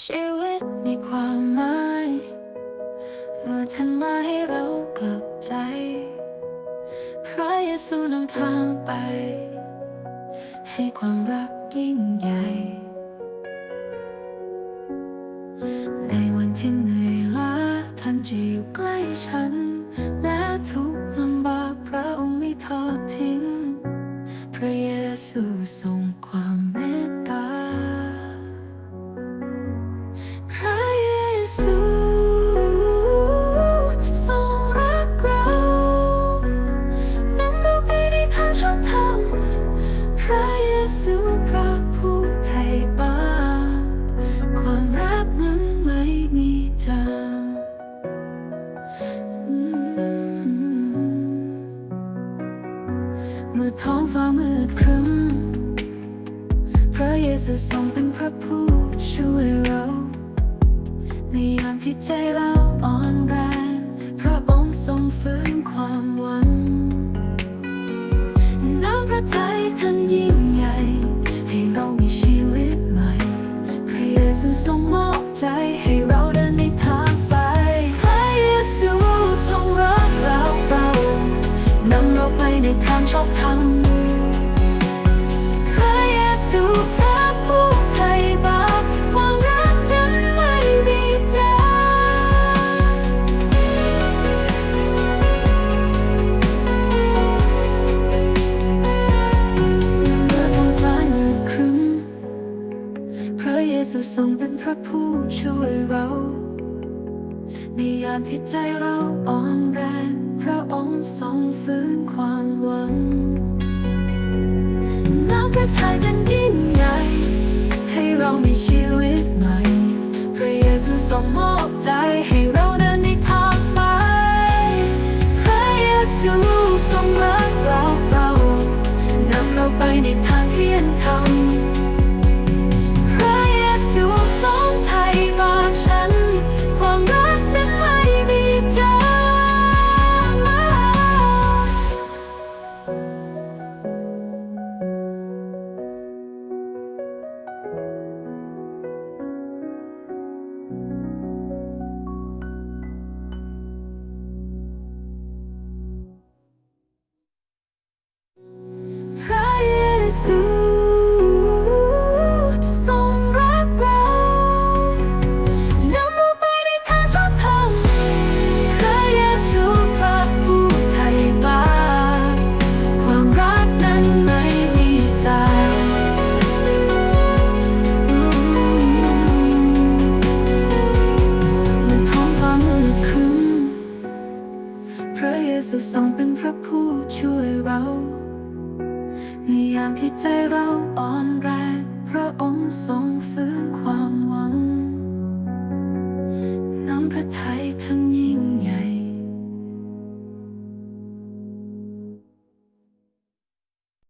ชีวิตมีความหมายเมื่อท่านมาให้เรากลับใจ พระเยซูนำทางไป ให้ความรักยิ่งใหญ่ ในวันที่เหนื่อยล้าท่านจะอยู่ใกล้ฉัน แม้ทุกลำบากพระองค์ไม่ทอดทิ้ง พระเยซูทรงความ เมื่อท้องฟ้ามืดครึ้มพระเยซูทรงเป็นพระผู้ช่วยเรา ในยามที่ใจเราอ่อนแรง ทางชอบธรรมพระเยซูพระผู้ไถ่บาปความรักนั้นไม่มีจางเมื่อท้องฟ้ามืดครึ้มพระเยซูทรงเป็นพระผู้ช่วยเรา ในยามที่ใจเราอ่อนแรง พระองค์ทรงฟื้นความหวัง น้ำพระทัยท่านยิ่งใหญ่ให้เรามีชีวิตใหม่ พระเยซูทรงมอบใจให้ ซูทรงรักเรานำเราไปในทางชอบธรรมพระเยซูพระผู้ไถ่บาปความรักนั้นไม่มีจางเมื่อท้องฟ้ามืดครึ้มพระเยซูทรงเป็นพระผู้ช่วยเรา ในยามที่ใจเราอ่อนร